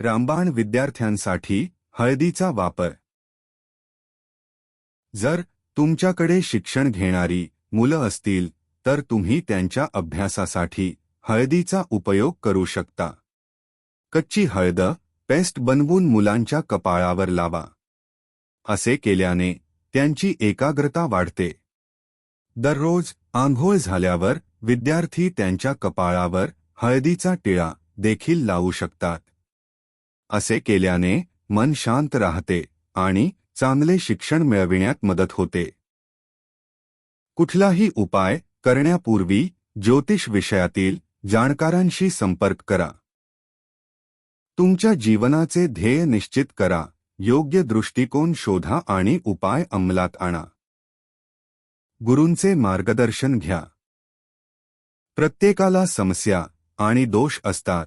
रामबाण विद्यार्थ्यांसाठी हळदीचा वापर. जर तुमच्याकडे शिक्षण घेणारी मुलं असतील तर तुम्ही त्यांच्या अभ्यासासाठी हळदीचा उपयोग करू शकता. कच्ची हळद पेस्ट बनवून मुलांच्या कपाळावर लावा. असे केल्याने त्यांची एकाग्रता वाढते. दररोज आंघोळ झाल्यावर विद्यार्थी त्यांच्या कपाळावर हळदीचा टिळा देखील लावू शकतात. असे केल्याने मन शांत राहते आणि चांगले शिक्षण मिळविण्यात मदत होते. कुठलाही उपाय करण्यापूर्वी ज्योतिष विषयातील जाणकारांशी संपर्क करा. तुमच्या जीवनाचे ध्येय निश्चित करा योग्य दृष्टिकोन शोधा आणि उपाय अंमलात आणा. गुरूंचे मार्गदर्शन घ्या. प्रत्येकाला समस्या आणि दोष असतात